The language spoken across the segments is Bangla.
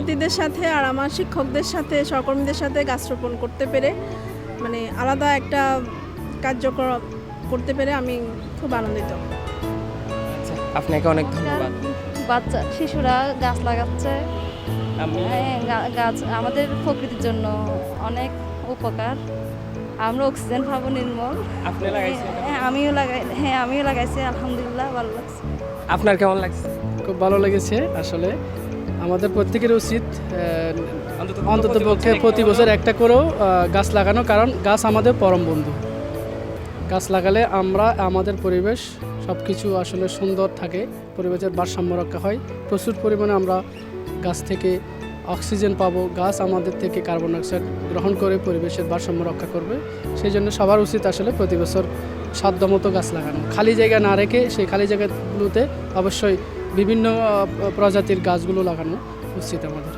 বন্ধুদের সাথে আর আমার শিক্ষকদের সাথে সহকর্মীদের সাথে গাছ রোপণ করতে পেরে মানে আলাদা একটা কার্যক্রম করতে পেরে আমি খুব আনন্দিত। আচ্ছা আপনাকে অনেক ধন্যবাদ। বাচ্চা শিশুরা গাছ লাগাচ্ছে। হ্যাঁ, গাছ আমাদের প্রকৃতির জন্য অনেক উপকার। আমরা অক্সিজেন পাবো নির্মল। আপনি লাগাইছেন হ্যাঁ আমিও লাগাই হ্যাঁ আমিও লাগাইছি আলহামদুলিল্লাহ ভালো লাগছে। আপনার কেমন লাগছে? খুব ভালো লেগেছে আসলে। আমাদের প্রত্যেকের উচিত অন্তত পক্ষে প্রতি বছর একটা করেও গাছ লাগানো, কারণ গাছ আমাদের পরম বন্ধু। গাছ লাগালে আমরা, আমাদের পরিবেশ সব কিছু আসলে সুন্দর থাকে, পরিবেশের ভারসাম্য রক্ষা হয়। প্রচুর পরিমাণে আমরা গাছ থেকে অক্সিজেন পাবো, গাছ আমাদের থেকে কার্বন ডাইঅক্সাইড গ্রহণ করে পরিবেশের ভারসাম্য রক্ষা করবে। সেই জন্য সবার উচিত আসলে প্রতি বছর সাধ্যমতো গাছ লাগানো। খালি জায়গা না রেখে সেই খালি জায়গাগুলোতে অবশ্যই বিভিন্ন প্রজাতির গাছগুলো লাগানো উচিত আমাদের।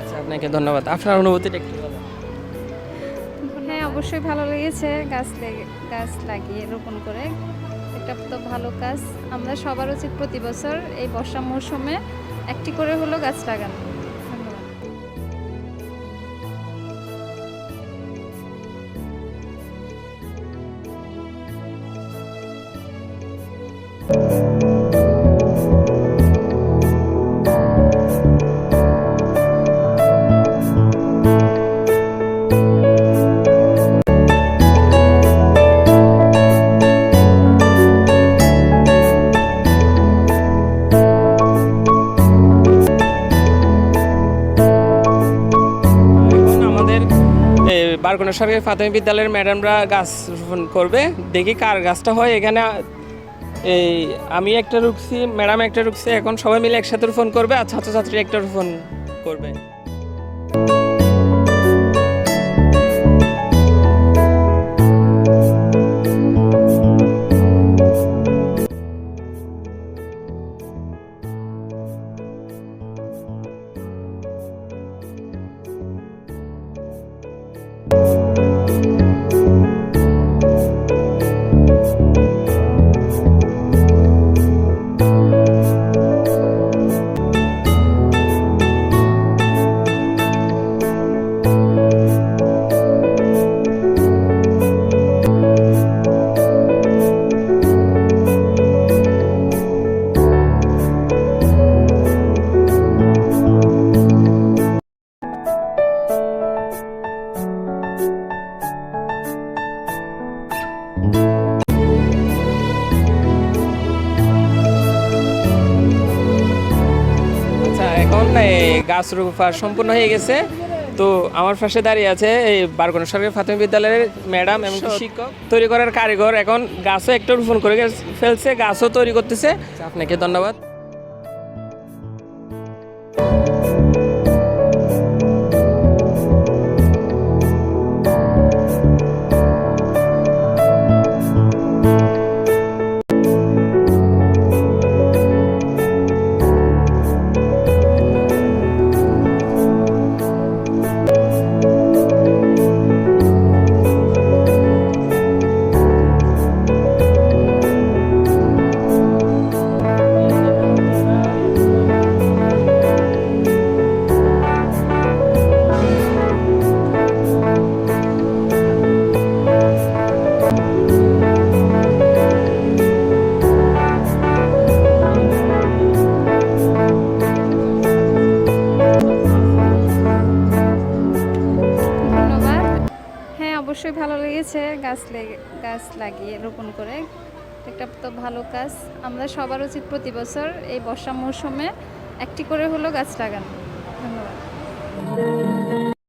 আচ্ছা আপনাকে ধন্যবাদ। আপনার অনুভূতিটা একটু বলেন। হ্যাঁ অবশ্যই ভালো লেগেছে গাছ লেগে গাছ লাগিয়ে রোপণ করে। এটা তো ভালো কাজ। আমরা সবার উচিত প্রতি বছর এই বর্ষা মৌসুমে একটি করে হলো গাছ লাগানো। বারগুনা সরকারি প্রাথমিক বিদ্যালয়ের ম্যাডামরা গাছ রোপণ করবে। দেখি কার গাছটা হয়। এখানে এই আমি একটা রুখছি, ম্যাডাম একটা রুখছি, এখন সবাই মিলে একসাথে রোপণ করবে আর ছাত্রছাত্রী একটা রোপণ করবে। এখন গাছ রোপা সম্পূর্ণ হয়ে গেছে। তো আমার পাশে দাঁড়িয়ে আছে এই বারগুনা সরকারি প্রাথমিক বিদ্যালয়ের ম্যাডাম এবং শিক্ষক। তৈরি করার কারিগর এখন গাছও একটু রোপণ করে ফেলছে গাছও তৈরি করতেছে। আপনাকে ধন্যবাদ। অবশ্যই ভালো লেগেছে গাছ গাছ লাগিয়ে রোপণ করে। একটা তো ভালো কাজ। আমরা সবার উচিত প্রতি বছর এই বর্ষা মৌসুমে একটি করে হলো গাছ লাগানো। ধন্যবাদ।